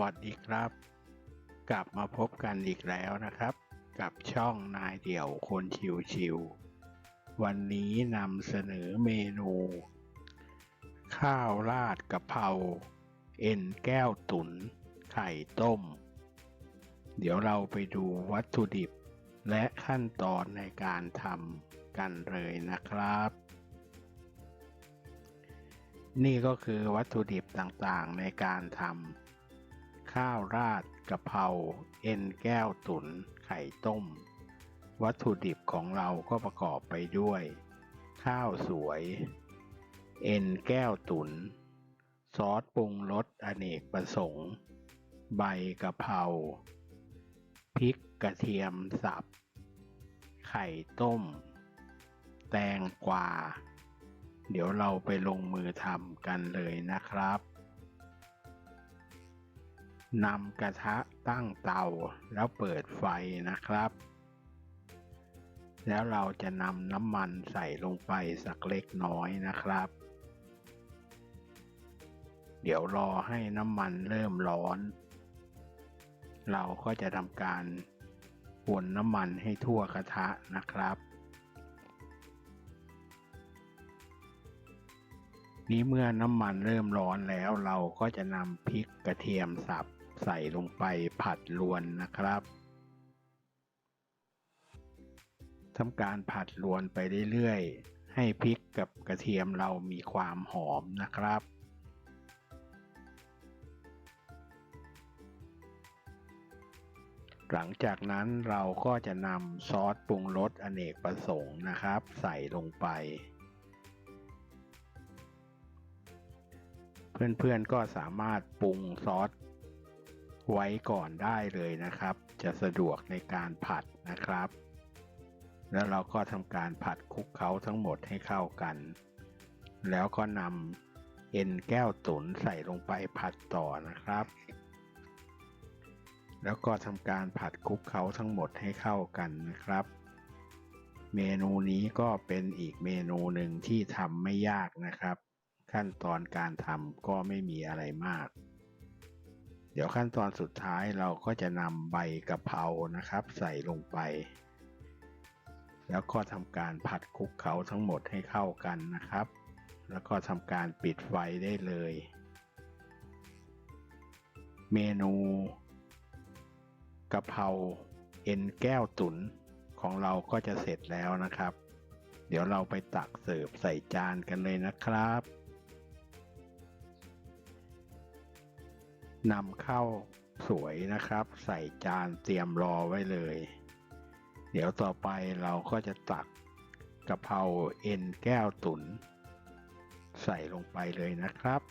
วัสดีครับ กลับมาพบกันอีกแล้วนะครับ กับช่องนายเดี่ยวคนชิวชิววันนี้นำเสนอเมนู ข้าวราดกะเพราเอ็นแก้วตุ๋นไข่ต้ม เดี๋ยวเราไปดูวัตถุดิบ และขั้นตอนในการทำกันเลยนะครับ นี่ก็คือวัตถุดิบต่างๆในการทำ ข้าวราดกะเพราเอ็นแก้วตุน๋นไข่ต้ม วัตถุดิบของเราก็ประกอบไปด้วย ข้าวสวย เอ็นแก้วตุ๋นซอสปรุงรสอเนกประสงค์ ใบกะเพราพริกกระเทียมสับ ไข่ต้ม แตงกวา เดี๋ยวเราไปลงมือทำกันเลยนะครับ นำกระทะตั้งเตาแล้วเปิดไฟนะครับ แล้วเราจะนำน้ำมันใส่ลงไปสักเล็กน้อยนะครับ เดี๋ยวรอให้น้ำมันเริ่มร้อน เราก็จะทำการวนน้ำมันให้ทั่วกระทะนะครับ นี้เมื่อน้ำมันเริ่มร้อนแล้วเราก็จะนำพริกกระเทียมสับ ใส่ลงไปผัดรวนนะครับทำการผัดรวนไปเรื่อยๆ ให้พริกกับกระเทียมเรามีความหอมนะครับ หลังจากนั้นเราก็จะนำซอสปรุงรสอเนกประสงค์นะครับ ใส่ลงไป เพื่อนๆก็สามารถปรุงซอส ไว้ก่อนได้เลยนะครับ จะสะดวกในการผัดนะครับ แล้วเราก็ทำการผัดคลุกเคล้าทั้งหมดให้เข้ากัน แล้วก็นำเอ็นแก้วตุ๋นใส่ลงไปผัดต่อนะครับ แล้วก็ทำการผัดคลุกเคล้าทั้งหมดให้เข้ากันนะครับ เมนูนี้ก็เป็นอีกเมนูหนึ่งที่ทำไม่ยากนะครับ ขั้นตอนการทำก็ไม่มีอะไรมาก ดี๋ยวขั้นตอนสุดท้ายเราก็จะนำใบกะเพรานะครับ ใส่ลงไป แล้วก็ทำการผัดคลุกเคล้าทั้งหมดให้เข้ากันนะครับ แล้วก็ทำการปิดไฟได้เลย เมนูกะเพราเอ็นแก้วตุ๋นของเราก็จะเสร็จแล้วนะครับ เดี๋ยวเราไปตักเสิร์ฟใส่จานกันเลยนะครับ นำเข้าสวยนะครับ ใส่จานเตรียมรอไว้เลย เดี๋ยวต่อไปเราก็จะตักกะเพราเอ็นแก้วตุน ใส่ลงไปเลยนะครับ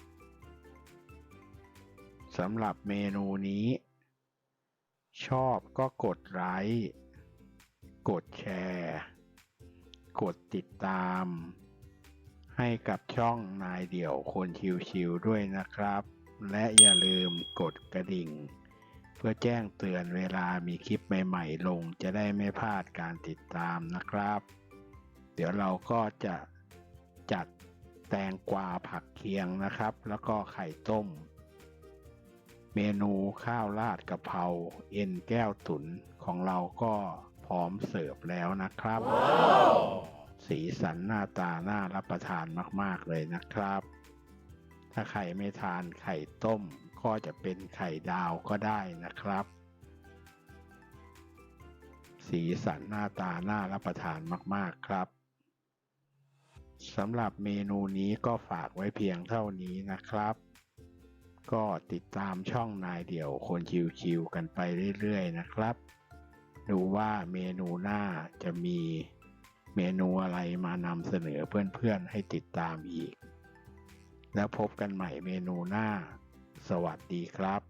สำหรับเมนูนี้ ชอบก็กดไลค์กดแชร์ กดติดตาม ให้กับช่องนายเดี่ยวคนชิวๆด้วยนะครับ และอย่าลืมกดกระดิ่ง เพื่อแจ้งเตือนเวลามีคลิปใหม่ ๆ ลงจะได้ไม่พลาดการติดตามนะครับ เดี๋ยวเราก็จะจัดแตงกวาผักเคียงนะครับ แล้วก็ไข่ต้ม เมนูข้าวราดกะเพราเอ็นแก้วตุ๋นของเราก็พร้อมเสิร์ฟแล้วนะครับสีสันหน้าตาน่ารับประทานมาก ๆ เลยนะครับ ถ้าใครไม่ทานไข่ต้ม ก็จะเป็นไข่ดาวก็ได้นะครับ สีสันหน้าตาน่ารับประทานมากๆครับสำหรับเมนูนี้ก็ฝากไว้เพียงเท่านี้นะครับ ก็ติดตามช่องนายเดี่ยวคนชิวๆกันไปเรื่อยๆนะครับ ดูว่าเมนูหน้าจะมีเมนูอะไรมานำเสนอเพื่อนๆให้ติดตามอีก แล้วพบกันใหม่เมนูหน้า สวัสดีครับ